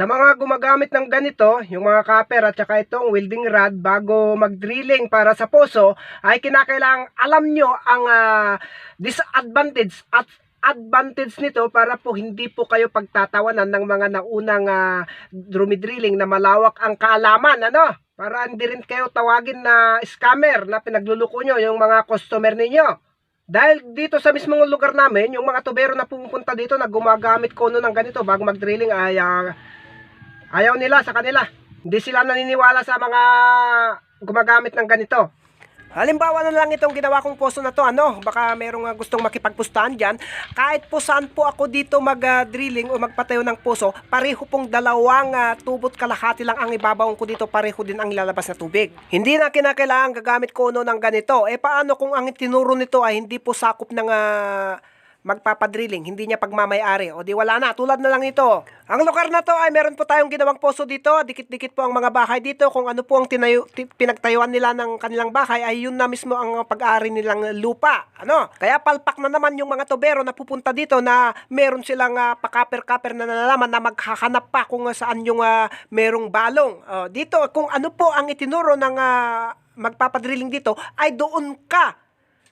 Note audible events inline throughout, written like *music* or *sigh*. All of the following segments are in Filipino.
Sa mga gumagamit ng ganito, yung mga copper at saka itong welding rod bago mag-drilling para sa poso, ay kinakailangan alam nyo ang ah, disadvantage at advantage nito para po hindi po kayo pagtatawanan ng mga naunang uh, drilling na malawak ang kaalaman, ano? Para hindi rin kayo tawagin na scammer na pinagluluko nyo yung mga customer ninyo. Dahil dito sa mismong lugar namin, yung mga tubero na pumupunta dito na gumagamit kono ng ganito bago mag-drilling ay ah, ayaw nila sa kanila. Hindi sila naniniwala sa mga gumagamit ng ganito. Halimbawa na lang itong ginawa kong poso na to, ano, baka merong ah, gustong makipagpustahan dyan. Kahit po saan po ako dito mag-drilling o magpatayo ng poso, pareho pong dalawang ah, tubot kalahati lang ang ibabaw ko dito, pareho din ang ilalabas na tubig. Hindi na kinakailangan gagamit ko no ng ganito. Eh paano kung ang tinuro nito ay hindi po sakop ng ah, magpapadrilling, hindi niya pagmamayari. O di wala na, tulad na lang ito. Ang lugar na to ay meron po tayong ginawang poso dito, dikit-dikit po ang mga bahay dito. Kung ano po ang tinayo, ti- pinagtayuan nila ng kanilang bahay ay yun na mismo ang pag-aari nilang lupa. Ano? Kaya palpak na naman yung mga tobero na pupunta dito na meron silang ah, pakaper-kaper na nalalaman na maghahanap pa kung ah, saan yung ah, merong balong. O, dito, kung ano po ang itinuro ng ah, magpapadrilling dito, ay doon ka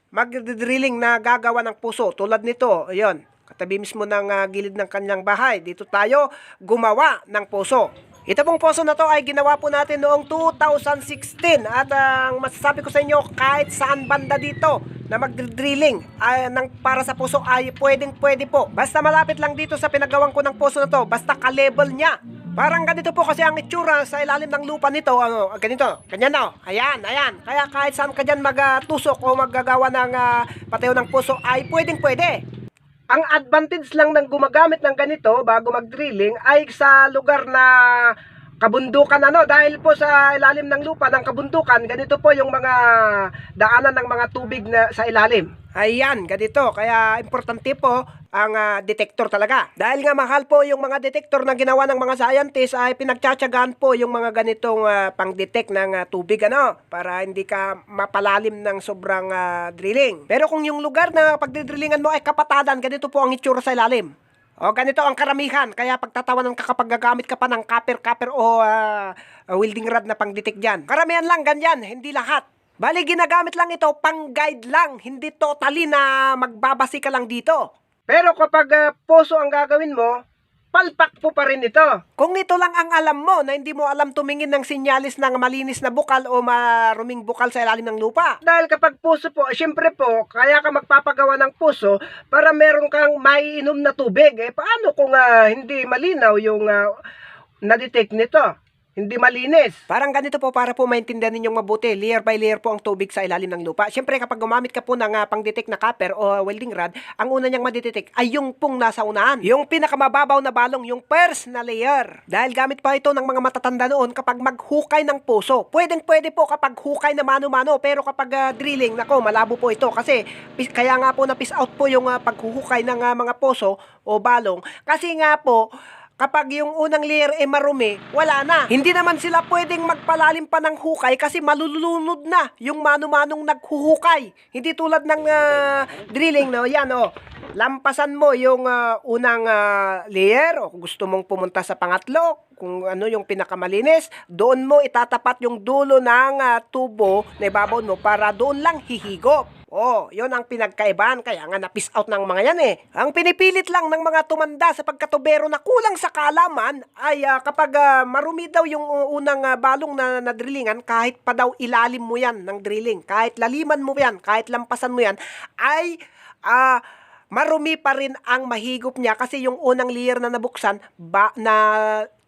magdidrilling na gagawa ng puso tulad nito, ayun, katabi mismo ng ah, gilid ng kanyang bahay. Dito tayo gumawa ng puso. Ito pong puso na to ay ginawa po natin noong 2016 at ah, ang masasabi ko sa inyo kahit saan banda dito na magdrilling ay ng para sa puso ay pwedeng pwede po. Basta malapit lang dito sa pinagawang ko ng puso na to, basta ka-level niya. Parang ganito po kasi ang itsura sa ilalim ng lupa nito, ano, ganito, ganyan oh. ayan, ayan. Kaya kahit saan ka dyan magtusok o maggagawa ng ah, patayo ng puso ay pwedeng pwede. Ang advantage lang ng gumagamit ng ganito bago mag-drilling ay sa lugar na kabundukan ano dahil po sa ilalim ng lupa ng kabundukan ganito po yung mga daanan ng mga tubig na sa ilalim. Ayan, ganito. Kaya importante po ang ah, detector talaga. Dahil nga mahal po yung mga detector na ginawa ng mga scientists ay pinagtsatsagaan po yung mga ganitong ah, pang-detect ng ah, tubig ano para hindi ka mapalalim ng sobrang ah, drilling. Pero kung yung lugar na pagdidrillingan mo ay kapatadan, ganito po ang itsura sa ilalim. O ganito ang karamihan, kaya pagtatawanan ka kapag gagamit ka pa ng copper-copper o ah, welding rod na pang-detect dyan. Karamihan lang ganyan, hindi lahat. Bali, ginagamit lang ito pang-guide lang, hindi totally na magbabasi ka lang dito. Pero kapag ah, poso ang gagawin mo, palpak po pa rin ito. Kung ito lang ang alam mo na hindi mo alam tumingin ng sinyalis ng malinis na bukal o maruming bukal sa ilalim ng lupa. Dahil kapag puso po, syempre po, kaya ka magpapagawa ng puso para meron kang maiinom na tubig. Eh, paano kung ah, hindi malinaw yung ah, na-detect nito? Hindi malinis. Parang ganito po para po maintindihan ninyong mabuti. Layer by layer po ang tubig sa ilalim ng lupa. Siyempre kapag gumamit ka po ng uh, pang-detect na copper o welding rod, ang una niyang madetect ay yung pong nasa unahan. Yung pinakamababaw na balong, yung first na layer. Dahil gamit pa ito ng mga matatanda noon kapag maghukay ng puso. Pwedeng pwede po kapag hukay na mano-mano, pero kapag ah, drilling, nako, malabo po ito. Kasi kaya nga po na-piss out po yung ah, paghuhukay ng ah, mga puso o balong. Kasi nga po, kapag yung unang layer ay marumi, wala na. Hindi naman sila pwedeng magpalalim pa ng hukay kasi malulunod na yung mano-manong naghuhukay. Hindi tulad ng ah, drilling, no? Yan, oh. Lampasan mo yung ah, unang ah, layer o gusto mong pumunta sa pangatlo, kung ano yung pinakamalinis, doon mo itatapat yung dulo ng ah, tubo na ibabaw mo para doon lang hihigop. Oh, yon ang pinagkaibahan kaya nga na-piss out ng mga yan eh. Ang pinipilit lang ng mga tumanda sa pagkatubero na kulang sa kalaman ay ah, kapag ah, marumi daw yung uh, unang ah, balong na nadrillingan kahit pa daw ilalim mo yan ng drilling, kahit laliman mo yan, kahit lampasan mo yan, ay ah marumi pa rin ang mahigop niya kasi yung unang layer na nabuksan ba, na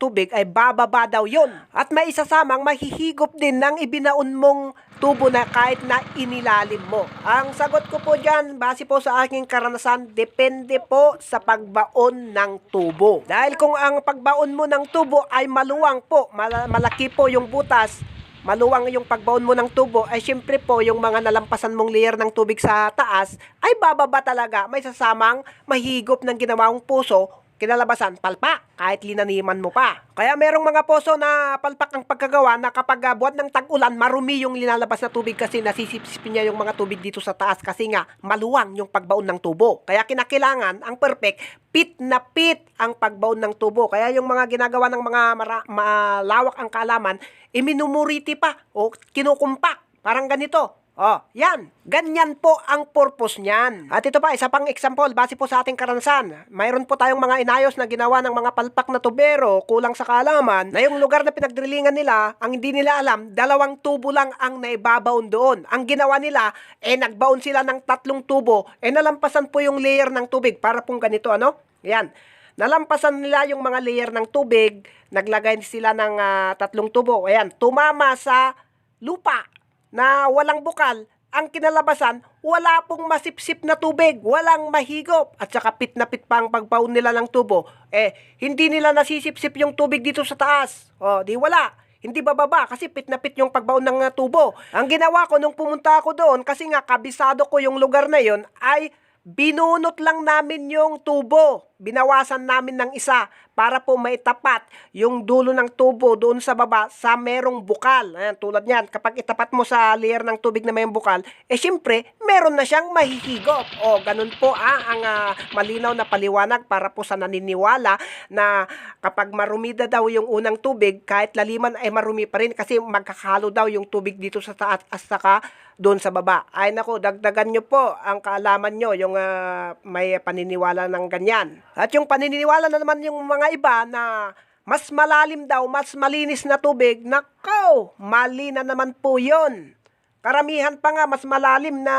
tubig ay bababa daw yon At may isasamang mahihigop din ng ibinaon mong tubo na kahit na inilalim mo. Ang sagot ko po dyan, base po sa aking karanasan, depende po sa pagbaon ng tubo. Dahil kung ang pagbaon mo ng tubo ay maluwang po, mala- malaki po yung butas, maluwang yung pagbaon mo ng tubo, ay syempre po yung mga nalampasan mong layer ng tubig sa taas, ay bababa talaga. May sasamang mahigop ng ginawang puso kinalabasan, palpak, kahit linaniman mo pa. Kaya merong mga poso na palpak ang pagkagawa na kapag uh, buwan ng tag-ulan, marumi yung linalabas na tubig kasi nasisipsipin niya yung mga tubig dito sa taas kasi nga maluwang yung pagbaon ng tubo. Kaya kinakailangan, ang perfect, pit na pit ang pagbaon ng tubo. Kaya yung mga ginagawa ng mga mara- malawak ang kaalaman, iminumuriti pa o kinukumpak. Parang ganito. Oh, yan. Ganyan po ang purpose niyan. At ito pa, isa pang example, base po sa ating karansan. Mayroon po tayong mga inayos na ginawa ng mga palpak na tubero, kulang sa kaalaman, na yung lugar na pinagdrilingan nila, ang hindi nila alam, dalawang tubo lang ang naibabaon doon. Ang ginawa nila, eh nagbaon sila ng tatlong tubo, eh nalampasan po yung layer ng tubig para pong ganito, ano? Yan. Nalampasan nila yung mga layer ng tubig, naglagay sila ng ah, tatlong tubo. Ayan, tumama sa lupa na walang bukal, ang kinalabasan, wala pong masipsip na tubig, walang mahigop, at saka pit na pit pa ang pagpaun nila ng tubo. Eh, hindi nila nasisipsip yung tubig dito sa taas. O, di wala. Hindi bababa kasi pit na pit yung pagbaon ng uh, tubo. Ang ginawa ko nung pumunta ako doon, kasi nga kabisado ko yung lugar na yon ay binunot lang namin yung tubo. Binawasan namin ng isa para po maitapat yung dulo ng tubo doon sa baba sa merong bukal. Ayan, tulad niyan, kapag itapat mo sa layer ng tubig na may bukal, eh syempre, meron na siyang mahihigop. O, ganun po ah, ang ah, malinaw na paliwanag para po sa naniniwala na kapag marumida daw yung unang tubig, kahit laliman ay marumi pa rin kasi magkakalo daw yung tubig dito sa taas at saka doon sa baba. Ay nako, dagdagan nyo po ang kaalaman nyo, yung ah, may paniniwala ng ganyan. At yung paniniwala na naman yung mga iba na mas malalim daw, mas malinis na tubig, nako, mali na naman po yun. Karamihan pa nga, mas malalim na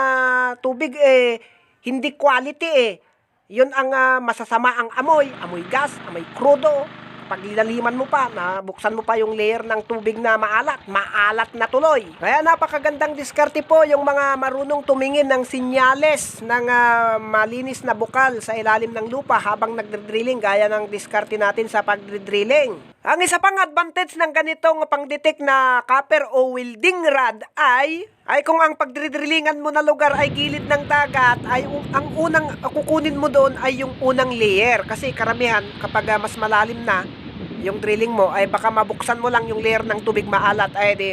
tubig eh, hindi quality eh. Yun ang ah, masasama ang amoy, amoy gas, amoy krudo. Pag linaliman mo pa, nabuksan mo pa yung layer ng tubig na maalat, maalat na tuloy. Kaya napakagandang diskarte po yung mga marunong tumingin ng sinyales ng ah, malinis na bukal sa ilalim ng lupa habang nagdridrilling gaya ng diskarte natin sa pagdridrilling. Ang isa pang advantage ng ganitong pang-detect na copper o welding rod ay ay kung ang pagdridrillingan mo na lugar ay gilid ng dagat ay u- ang unang kukunin mo doon ay yung unang layer kasi karamihan kapag ah, mas malalim na yung drilling mo ay baka mabuksan mo lang yung layer ng tubig maalat ay di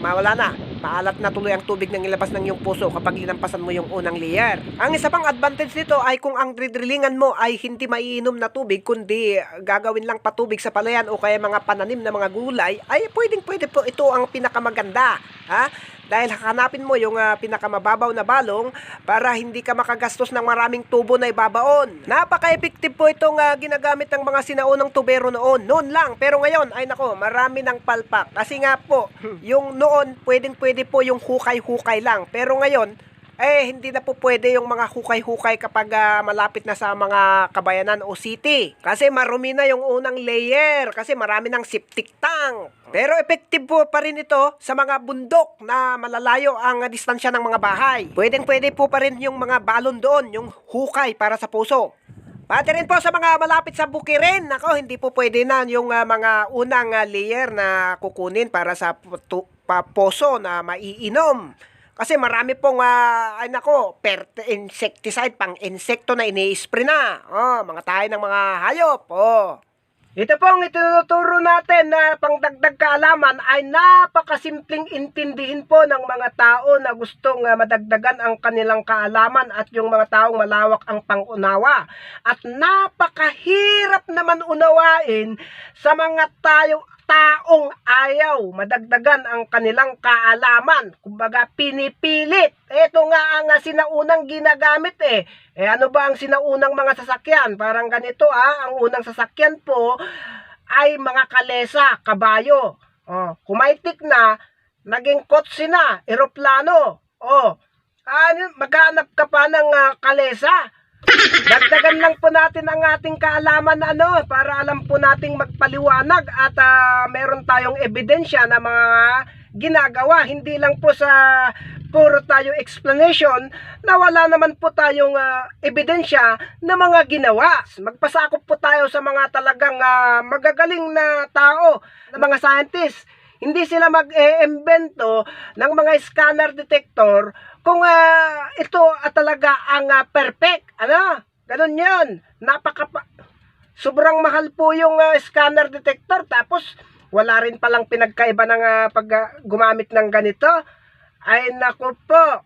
mawala na maalat na tuloy ang tubig ng ilabas ng iyong puso kapag linampasan mo yung unang layer. Ang isa pang advantage nito ay kung ang dridrillingan mo ay hindi maiinom na tubig kundi gagawin lang patubig sa palayan o kaya mga pananim na mga gulay ay pwedeng pwede po ito ang pinakamaganda. Ha? Dahil hanapin mo yung ah, pinakamababaw na balong para hindi ka makagastos ng maraming tubo na ibabaon. Napaka-effective po itong ah, ginagamit ng mga sinaunang tubero noon. Noon lang. Pero ngayon, ay nako, marami ng palpak. Kasi nga po, *laughs* yung noon, pwedeng pwede po yung hukay-hukay lang. Pero ngayon, eh hindi na po pwede yung mga hukay-hukay kapag ah, malapit na sa mga kabayanan o city. Kasi marumi na yung unang layer kasi marami ng septic tank. Pero effective po pa rin ito sa mga bundok na malalayo ang distansya ng mga bahay. Pwedeng pwede po pa rin yung mga balon doon, yung hukay para sa puso. Pati rin po sa mga malapit sa bukirin, nako, hindi po pwede na yung ah, mga unang ah, layer na kukunin para sa putu- pa- poso na maiinom. Kasi marami pong, ah, ay nako, insecticide, pang insekto na ini-spray na. Oh, mga tayo ng mga hayop. Oh. Ito pong itinuturo natin na pangdagdag kaalaman ay napakasimpleng intindihin po ng mga tao na gustong ah, madagdagan ang kanilang kaalaman at yung mga taong malawak ang pangunawa. At napakahirap naman unawain sa mga tayo taong ayaw madagdagan ang kanilang kaalaman. Kumbaga, pinipilit. Ito nga ang sinaunang ginagamit eh. Eh ano ba ang sinaunang mga sasakyan? Parang ganito ah, ang unang sasakyan po ay mga kalesa, kabayo. Oh, kumaitik na, naging kotse na, eroplano. Oh, ano, maghanap ka pa ng ah, kalesa. Dagdagan lang po natin ang ating kaalaman ano para alam po nating magpaliwanag at ah, meron tayong ebidensya na mga ginagawa. Hindi lang po sa puro tayo explanation na wala naman po tayong ah, ebidensya na mga ginawa. Magpasakop po tayo sa mga talagang ah, magagaling na tao, na mga scientists. Hindi sila mag-e-invento ng mga scanner detector kung ah, ito at talaga ang ah, perfect. Ano? Ganun yun. Napaka sobrang mahal po yung ah, scanner detector tapos wala rin palang pinagkaiba ng ah, pag ah, gumamit ng ganito. Ay naku po,